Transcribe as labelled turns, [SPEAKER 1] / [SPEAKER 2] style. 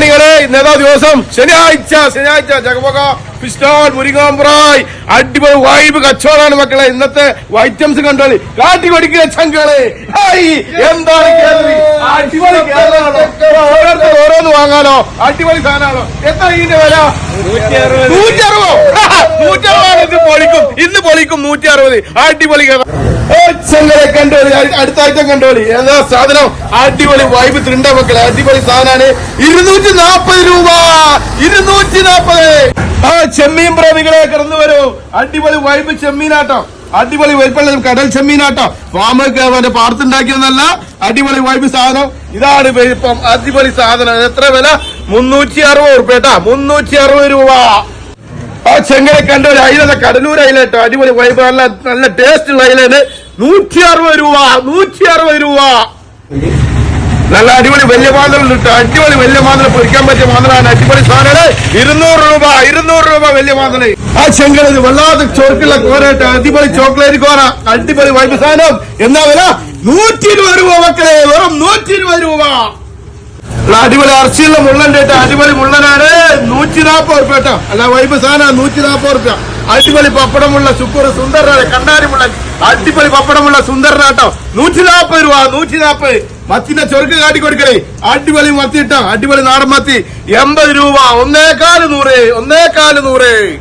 [SPEAKER 1] മണികളെ ഇന്നേതാ ദിവസം ശനിയാഴ്ച ശനിയാഴ്ച ജഗമക പിസ്റ്റോൾ മുരിങ്ങാമ്പ്രായ് അടിപൊളി വൈബ് കച്ചവടമാണ് മക്കളെ. ഇന്നത്തെ വൈറ്റംസ് കണ്ടോളി. കാട്ടി കൊടുക്കുക ചങ്കളെ എന്താണ് അടിപൊളി ഓരോരുത്തർ ഓരോന്ന് വാങ്ങാലോ. അടിപൊളി സാധനമാണോ? എത്ര ഇതിന്റെ വില? നൂറ്റി അറുപത് നൂറ്റി അറുപത് ഇന്ന് പൊളിക്കും. ഇന്ന് പൊളിക്കും നൂറ്റി അറുപത് അടിപൊളി കേരളം. ചങ്ങലെ കണ്ടോളി. അ- അടുത്ത ഐറ്റം കണ്ടോളി. ഏതാ സാധനം അടിപൊളി വൈബ് തിണ്ട മക്കളെ. അടിപൊളി സാധനമാണ് ഇരുന്നൂറ്റി നാപ്പത് രൂപ. ഇരുന്നൂറ്റി നാപ്പത്. ആ ചെമ്മീൻ പ്രേമികളെ കടന്നു വരൂ. അടിപൊളി വൈബ് ചെമ്മീനാട്ടോ. അടിപൊളി വൈപ്പള്ള കടൽ ചെമ്മീനാട്ടോ. ഫാമൊക്കെ അവന്റെ പാർത്തുണ്ടാക്കിയതല്ല അടിപൊളി വൈബ് സാധനം. ഇതാണ് ഇപ്പം അടിപൊളി സാധനം. എത്ര വില? മുന്നൂറ്റി അറുപത് ഉറുപ്പ കേട്ടാ. മുന്നൂറ്റി അറുപത് രൂപ. ആ ചെങ്ങലെ കണ്ടോ ഒരു അയില കടലൂർ അയില കേട്ടോ. അടിപൊളി വൈബ് നല്ല നല്ല ടേസ്റ്റ് ഉള്ള അയിലാണ് നൂറ്റി അറുപത് രൂപ നൂറ്റി അറുപത് രൂപ. നല്ല അടിപൊളി വലിയ മാതളം കിട്ടും അടിപൊളി വലിയ മാതളം പൊരിക്കാൻ പറ്റിയ മാതളാണ് അടിപൊളി സാധനങ്ങൾ ഇരുന്നൂറ് രൂപ ഇരുന്നൂറ് രൂപ വലിയ മാതിരി ആ ചെങ്കൽ വല്ലാതെ ചോർക്കുള്ള കോരട്ട് അടിപൊളി ചോക്ലേറ്റ് കോര. അടിപൊളി വൈബ് സാധനം. എന്നാ വില? നൂറ്റി ഇരുപത് രൂപ മക്കളെ. വെറും നൂറ്റി ഇരുപത് രൂപ അടിപൊളി ഇറച്ചിയുള്ള മുള്ളൻ കേട്ടോ അടിപൊളി മുള്ളനാണ്. നൂറ്റി നാപ്പത് ഉറുപ്പ കേട്ടോ. അല്ല വൈബ് സാധനം നൂറ്റി നാൽപ്പത് ഉറുപ്പ അടിപൊളി പപ്പടമുള്ള ശുക്കൂർ സുന്ദരനാണ്. കണ്ണാരി മുള്ളൻ അടിപൊളി പപ്പടമുള്ള സുന്ദരനാട്ടോ നൂറ്റി നാൽപ്പത് രൂപ നൂറ്റി നാൽപ്പത് മത്തിന്റെ ചൊരുക്ക് കാട്ടി കൊടുക്കണേ. അടിപൊളി മത്തി ഇട്ടോ അടിപൊളി നാടൻ മത്തി. എൺപത് രൂപ. ഒന്നേകാൽ നൂറ് ഒന്നേകാൽ നൂറ്.